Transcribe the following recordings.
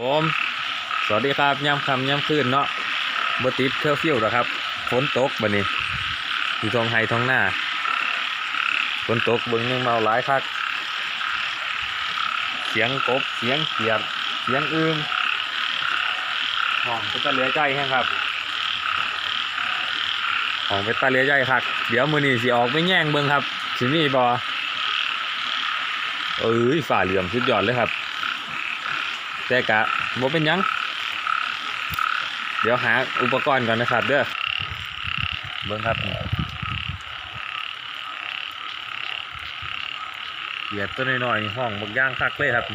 ผมสวัสดีครับย่ำคำย่ำคืนเนาะบติดเคอร์ฟิวหรอกครับฝนตกบัดนี้อยู่ทองไฮทองหน้าฝนตกเบิ่งนึงเมาหลายคักเสียงกบเสียงเขียดเสียงอืมห้องเป็นตาเลือใจแห้งครับห้องเป็นตาเลือใจคักเดี๋ยวมือนี้สิออกไม่แย่งเบิ่งครับสิมีบอเอ้ยฝ่าเหลี่ยมสุดยอดเลยครับ แต่กะบ่เป็นยัง เดี๋ยวหาอุปกรณ์ก่อนนะครับ เด้อเบิ่งครับเหยียดตัวน้อยๆห้องบักย่างคักเลยครับ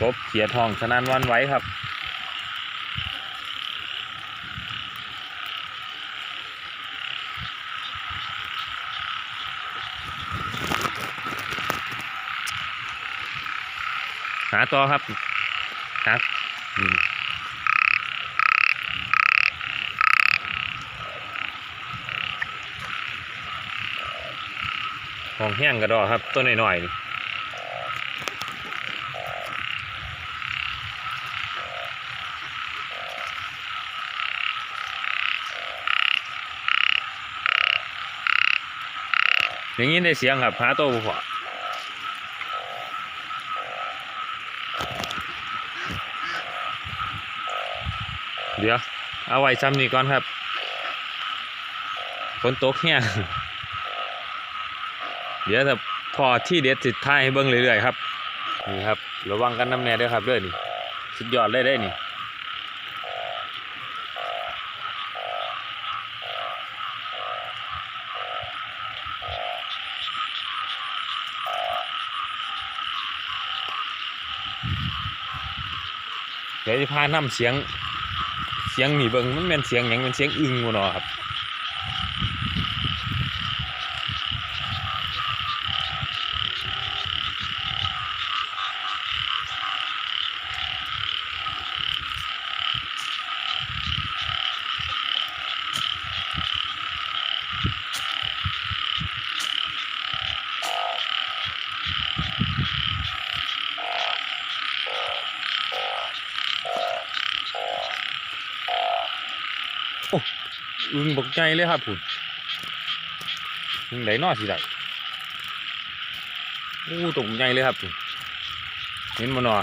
กบเขียดห้องสนันวันไว้ครับ หาต่อครับหาอืมของแห้งกระดอครับต้นหน่อยๆนี่อย่างนี้ได้เสียงครับหาตัวบุพอ เดี๋ยว เอาไว้ซ้ำนี่ก่อนครับฝนตกเนี่ยเดี๋ยวถ้าพอที่เด็ดสิท้ายให้เบิ้งเรื่อยๆครับนี่ครับระวังกันน้ำแน่ด้วยครับเด้อนี่สุดยอดเลยได้นี่เดี๋ยวจะพาน้ำเสียง สียงนี่เบิ่งมันเป็นเสียงหยังเป็นเสียงอึงวะเนาะครับ อึงบกใจเลยครับคุณอึงไหนนอสิได้โอ้ตกใจเลยครับคุณเห็นมันนอ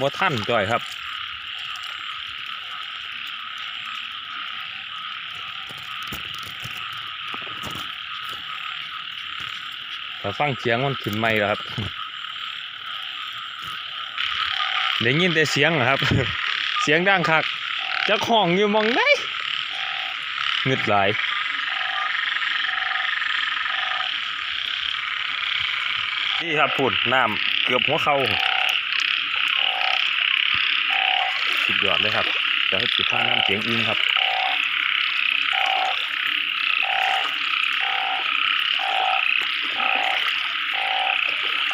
บ่ท่านจ่อยครับถ้าฟังเสียงมันขึ้นไม่แล้วครับ ได้ยินแต่เสียงอะครับ เสียงดังคักจะของอยู่มองได้เงึดหลายนี่ครับพุ่นน้ำเกือบหัวเข่าสุดยอดเลยครับจะให้ปิดผ้าน้ำเสียงอิงครับ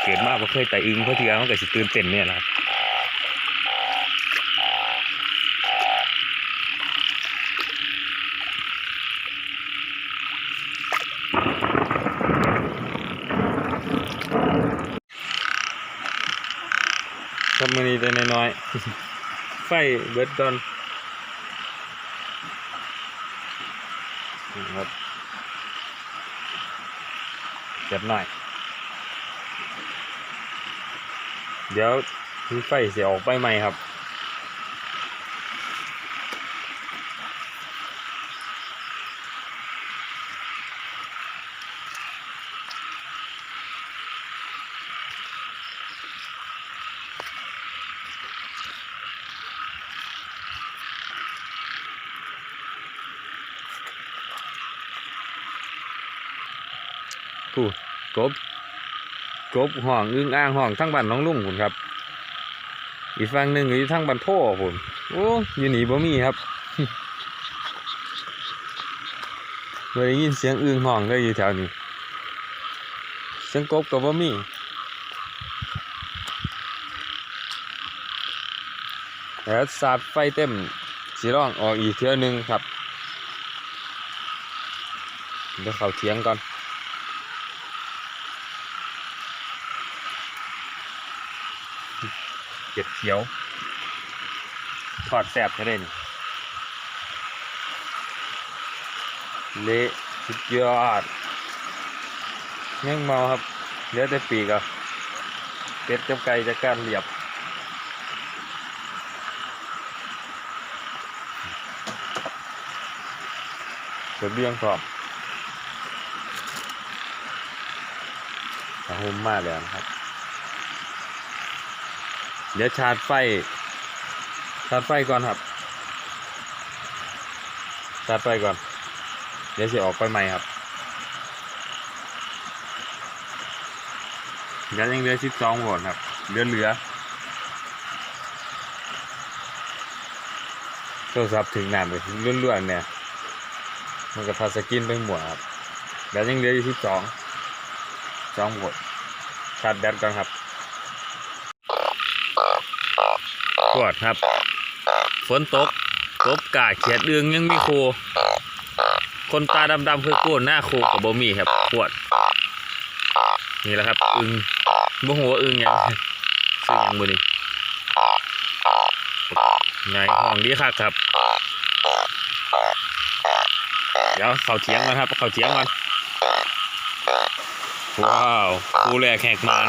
เกิดมากว่าเคยแต่อึงเพราะทีแล้วมันก็สิตื่นเต้นเนี่ยนะครับ ครับมือนี้แต่น้อยๆ ไฟเบิดก่อนครับเจ็บหน่อย เดี๋ยวมีไฟเสียออกไปใหม่ครับ พูด กบกบห้องอึ้งอ่างห้องทั้งบ้านน้องลุงผมครับ อีกฝั่งหนึ่งอยู่ทั้งบ้านพ่ผมโอ้อยู่นี่บ่มีครับบ่ได้ยินเสียงอึ้งห้องเลยอยู่แถวนี้เสียงกบก็บ่มีแล้วสาดไฟเต็มสีร่องออกอีกเทื่อนึงครับเดี๋ยวเขาเทียงก่อน เก็ดเขียวทอดแสบจะได้นี่เละสุดยอดยังเมาครับเหลือแต่ปีกอะเป็ดกับไก่จะการเหลียบเกิดเบี้ยงพร้อมหุมมากเลยนะครับ เดี๋ยวชาร์จไฟ ชาร์จไฟก่อนครับ ชาร์จไฟก่อน เดี๋ยวจะออกไปใหม่ครับ เดี๋ยวยังเหลือสิบสองโวลต์ครับ เหลือเหลือโทรศัพท์ถึงน้ำไปล้วนๆเนี่ย มันก็ทัชสกรีนไปหมดครับ เดี๋ยวยังเหลืออยู่ที่สองสองโวลต์ชาร์จแบตก่อนครับปว ดครับ ฝนตกตบกาเขียดเอืองยังมีโค คนตาดำๆคือกู้หน้าโคกับบ่มีครับปวด นี่แหละครับ อึงบ่หัวอึงยังซื้อหยังมือนี่ไงห้องดีคักครับ เดี๋ยวเขาเถียงกันครับเขาเถียงกันว้าวคู่แรกแหกมัน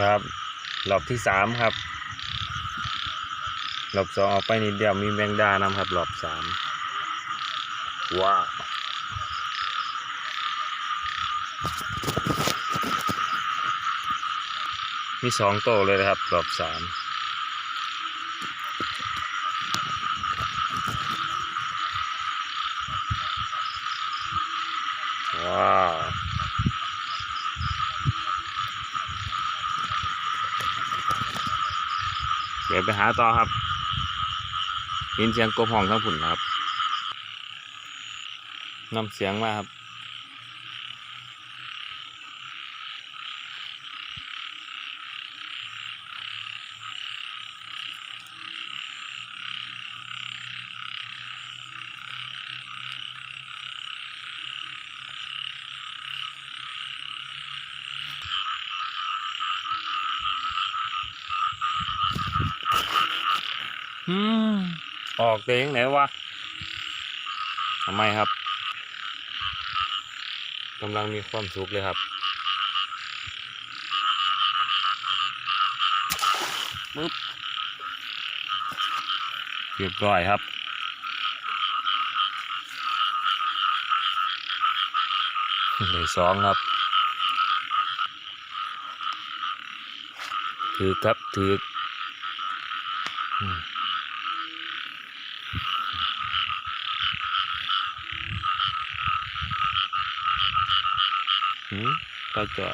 ครับรอบที่สามครับรอบสองเอาไปนิดเดียวมีแมงดานำครับรอบสามว้าวมีสองโตเลยนะครับรอบสามว้าว เดี๋ยว ไปหาต่อครับยินเสียงกบห้องทั้งผุนครับนำเสียงมาครับ ออกเองไหนวะทำไมครับกำลังมีความสุขเลยครับปึ๊บเรียบร้อยครับเลยสองครับ ถือครับถืออืม หืม ก็จะ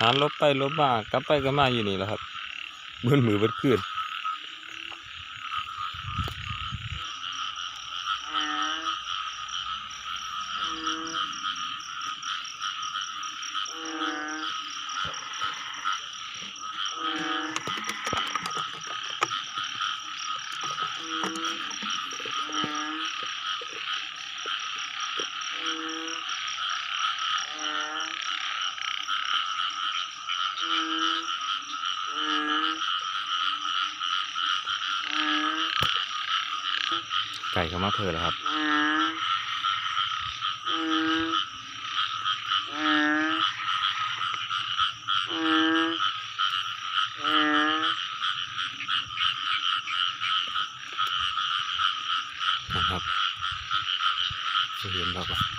หาลบไปลบมากลับไปก็มาอยู่นี่แหละครับเบิ้นมือเบิ้นขึ้น ไก่เขามาเพอแล้วครับ นะครับจะเห็นแล้วปะ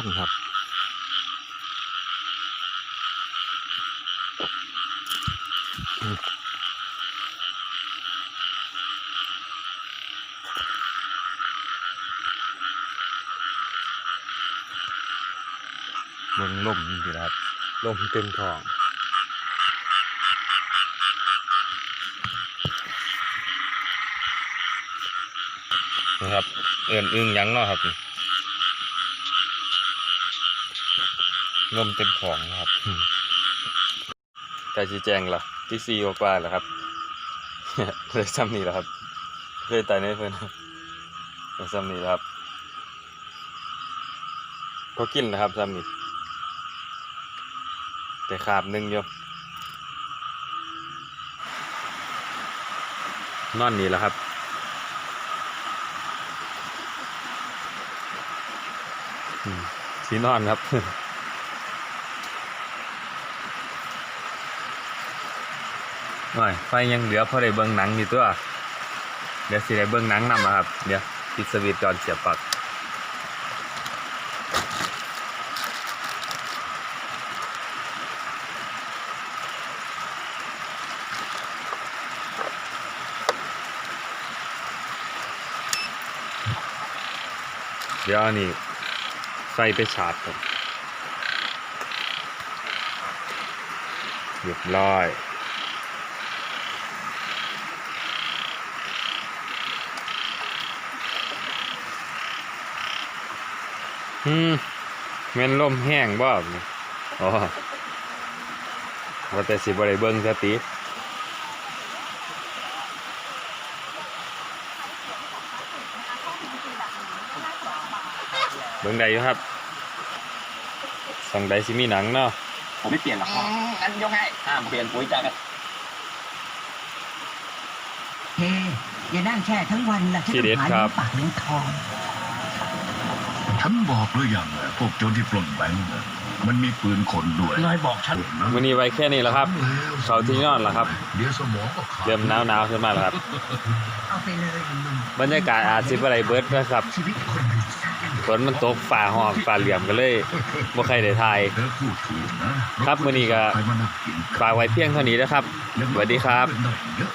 ท่านครับ เมืองล่มจริงๆนะครับล่มเต็มท้องนะครับ เอื่นอึ้งยังเนาะครับ ลมเต็มของนะครับใกล้ชี้แจงละที่ซีกว่าแล้วครับเลยซ้ำนี่แหละครับเคยตายในเพื่อนเลยซ้ำนี่แหละครับก็กินนะครับซ้ำนี่แต่ขาบหนึ่งอยู่นอนนี่แหละครับอืมสีนอนครับ หน่อยไฟยังเหลือพอได้เบิ่งหนังอยู่ตัว เดี๋ยวสิได้เบิ่งหนังนำนะครับ เดี๋ยวปิดสวิตช์ก่อนเสียบปลั๊กเดี๋ยวอันนี้ไฟไปชาร์จครับเรียบร้อย อืมแม่นลมแห้งบ่นี่อ๋อว่าแต่สิบ่ได้เบิ่งสติเบิ่งได้อยู่ครับส่องใดสิมีหนังเนาะผมไม่เปลี่ยนหรอกครับงั้นยกให้ห้ามเปลี่ยนปุ๋ยจากกันเฮ้อย่านั่งแช่ทั้งวันละฉันต้องหาเลี้ยงปากเลี้ยงทอง ฉันบอกหรือยังอะพวกโจรที่ปล้นแบงก์น่ะมันมีปืนคนด้วยนายบอกฉันนะมื้อนี้ไว้แค่นี้แล้วครับ เขาที่นอนแล้วครับ เดี๋ยวสมองก็ขาดเริ่มหนาวๆขึ้นมาแล้วครับ เอาไปเลยหนุ่มบรรยากาศอาจสิบ่ได้เบิดนะครับชีวิตคนหนึ่งสั้นฝนมันตกฝ่าหอกฝ่าเหลี่ยมก็เลยบ่ใครได้ถ่าย เธอพูดถูกนะครับมื้อนี้ก็ ใครมานั่งกินฝากไว้เพียงเท่านี้นะครับสวัสดีครับได้เยอะ